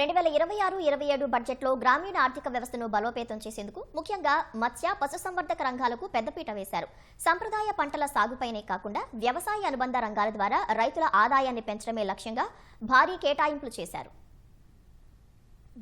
రెండు వేల ఇరవై ఆరు ఇరవై ఏడు బడ్జెట్లో గ్రామీణ ఆర్థిక వ్యవస్థను బలోపేతం చేసేందుకు ముఖ్యంగా మత్స్య పశుసంవర్ధక రంగాలకు పెద్దపీట వేశారు. సంప్రదాయ పంటల సాగుపైనే కాకుండా వ్యవసాయ అనుబంధ రంగాల ద్వారా రైతుల ఆదాయాన్ని పెంచడమే లక్ష్యంగా భారీ కేటాయింపులు చేశారు.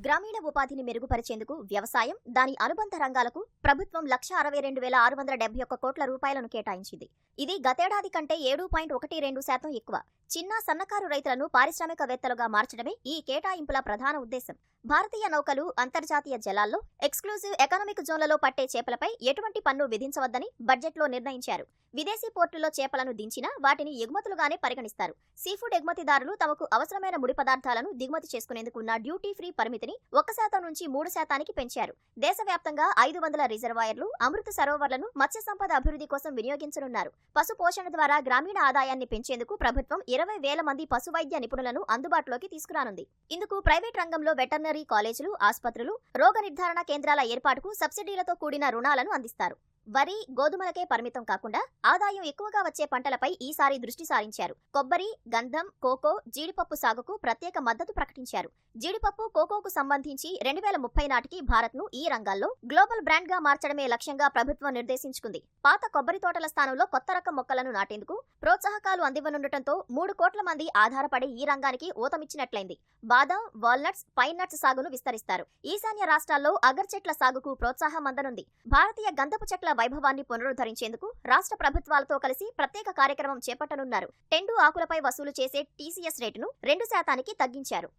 గ్రామీణ ఉపాధిని మెరుగుపరిచేందుకు వ్యవసాయం దాని అనుబంధ రంగాలకు ప్రభుత్వం లక్ష అరవై రెండు వేల ఆరు వందల డెబ్బై ఒక్క కోట్ల రూపాయలను కేటాయించింది. ఇది గతేడాది కంటే ఏడు పాయింట్ ఒకటి రెండు శాతం ఎక్కువ. చిన్న సన్నకారు రైతులను పారిశ్రామికవేత్తలుగా మార్చడమే ఈ కేటాయింపుల ప్రధాన ఉద్దేశం. భారతీయ నౌకలు అంతర్జాతీయ జలాల్లో ఎక్స్క్లూజివ్ ఎకనామిక్ జోన్లలో పట్టే చేపలపై ఎటువంటి పన్ను విధించవద్దని బడ్జెట్లో నిర్ణయించారు. విదేశీ పోర్టుల్లో చేపలను దించినా వాటిని ఎగుమతులుగానే పరిగణిస్తారు. సీఫుడ్ ఎగుమతిదారులు తమకు అవసరమైన ముడి పదార్థాలను దిగుమతి చేసుకునేందుకు ఉన్న డ్యూటీ ఫ్రీ పరిమితిని ఒక శాతం నుంచి మూడు శాతానికి పెంచారు. దేశవ్యాప్తంగా ఐదు వందల రిజర్వాయర్లు అమృత సరోవర్లను మత్స్య సంపద అభివృద్ధి కోసం వినియోగించనున్నారు. పశు పోషణ ద్వారా గ్రామీణ ఆదాయాన్ని పెంచేందుకు ప్రభుత్వం ఇరవై వేల మంది పశు వైద్య నిపుణులను అందుబాటులోకి తీసుకురానుంది. ఇందుకు ప్రైవేట్ రంగంలో వెటర్నరీ కాలేజీలు ఆసుపత్రులు రోగ నిర్ధారణ కేంద్రాల ఏర్పాటుకు సబ్సిడీలతో కూడిన రుణాలను అందిస్తారు. వరి గోధుమలకే పరిమితం కాకుండా ఆదాయం ఎక్కువగా వచ్చే పంటలపై ఈసారి దృష్టి సారించారు. కొబ్బరి గంధం కోకో జీడిపప్పు సాగుకు ప్రత్యేక మద్దతు ప్రకటించారు. జీడిపప్పు కోకోకు సంబంధించి రెండు వేల ముప్పై నాటికి భారత్ను ఈ రంగాల్లో గ్లోబల్ బ్రాండ్గా మార్చడమే లక్ష్యంగా ప్రభుత్వం నిర్దేశించుకుంది. పాత కొబ్బరి తోటల స్థానంలో కొత్త రకం మొక్కలను నాటేందుకు ప్రోత్సాహకాలు అందివ్వనుండటంతో మూడు కోట్ల మంది ఆధారపడి ఈ రంగానికి ఊతమిచ్చినట్లయింది బాదం వాల్నట్స్ పైన్ నట్స్ సాగును విస్తరిస్తారు. ఈశాన్య రాష్ట్రాల్లో అగర్ చెట్ల సాగుకు ప్రోత్సాహం అందనుంది. భారతీయ గంధపు చెట్ల వైభవాన్ని పునరుద్ధరించేందుకు రాష్ట్ర ప్రభుత్వాలతో కలిసి ప్రత్యేక కార్యక్రమం చేపట్టనున్నారు. టెండు ఆకులపై వసూలు చేసే టీసీఎస్ రేటును రెండు శాతానికి తగ్గించారు.